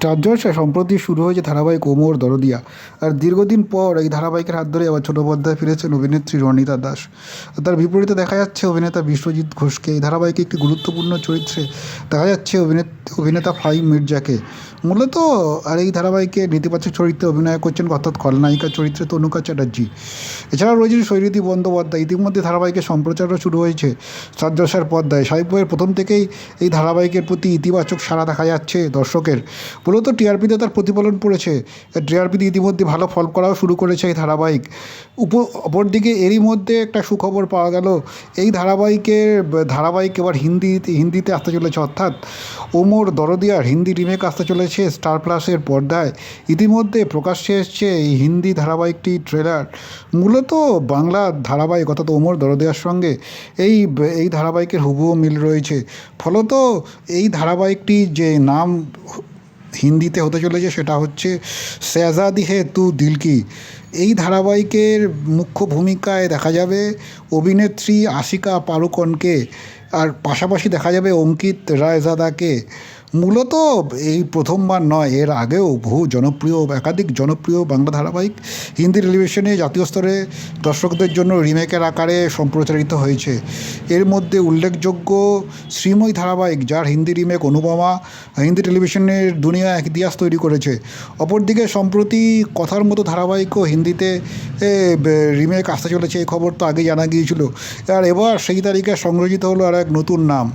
Star সম্প্রতি শুরু হয়েছে ধারাবাহিক ওমর দরদিয়া। আর দীর্ঘদিন পর এই ধারাবাহিকের হাত ধরে আবার ছোটো পর্দায় ফিরেছেন অভিনেত্রী রণিতা দাস। তার বিপরীতে দেখা যাচ্ছে অভিনেতা বিশ্বজিৎ ঘোষকে। এই ধারাবাহিকে একটি গুরুত্বপূর্ণ চরিত্রে দেখা যাচ্ছে অভিনেত অভিনেতা ফাহিম মির্জাকে। মূলত আর এই ধারাবাহিকে নেতিবাচক চরিত্রে অভিনয় করছেন অর্থাৎ খলনায়িকা চরিত্রে তনুকা চ্যাটার্জি। এছাড়াও রয়েছেন শৈলীতি বন্দ্যোপাধ্যায়। ইতিমধ্যে ধারাবাহিকের সম্প্রচারও শুরু হয়েছে স্টার জলসার পর্দায় প্রথম থেকেই এই ধারাবাহিকের প্রতি ইতিবাচক সাড়া দেখা যাচ্ছে দর্শকের। মূলত টিআরপিতে তার প্রতিফলন পড়েছে। টিআরপিতে ইতিমধ্যে ভালো ফল করাও শুরু করেছে এই ধারাবাহিক। উপ, অপরদিকে এরই মধ্যে একটা সুখবর পাওয়া গেল। এই ধারাবাহিকের, ধারাবাহিক এবার হিন্দি হিন্দিতে আসতে চলেছে, অর্থাৎ ওমর দরদিয়ার হিন্দি রিমেক আসতে চলেছে স্টার প্লাসের পর্দায়। ইতিমধ্যে প্রকাশ্যে এসছে এই হিন্দি ধারাবাহিকটি ট্রেলার মূলত বাংলা ধারাবাহিক, অর্থাৎ ওমর দরদিয়ার সঙ্গে এই এই ধারাবাহিকের হুবহু মিল রয়েছে। ফলত এই ধারাবাহিকটি যে নাম হিন্দিতে হতে চলেছে সেটা হচ্ছে শেহজাদি হে তু দিলকি এই ধারাবাহিকের মুখ্য ভূমিকায় দেখা যাবে অভিনেত্রী আশিকা পারুকনকে, আর পাশাপাশি দেখা যাবে অঙ্কিত রায়জাদাকে। মূলত এই প্রথমবার নয়, এর আগেও বহু জনপ্রিয় একাধিক জনপ্রিয় বাংলা ধারাবাহিক হিন্দি টেলিভিশনে জাতীয় স্তরে দর্শকদের জন্য রিমেকের আকারে সম্প্রচারিত হয়েছে। এর মধ্যে উল্লেখযোগ্য শ্রীময়ী ধারাবাহিক, যার হিন্দি রিমেক অনুপমা হিন্দি টেলিভিশনের দুনিয়া এক ইতিহাস তৈরি করেছে। অপরদিকে সম্প্রতি কথার মতো ধারাবাহিকও হিন্দিতে রিমেক আসতে চলেছে, এই খবর তো আগে জানা গিয়েছিল। আর এবার সেই তারিখে সংযোজিত হলো আর এক নতুন নাম।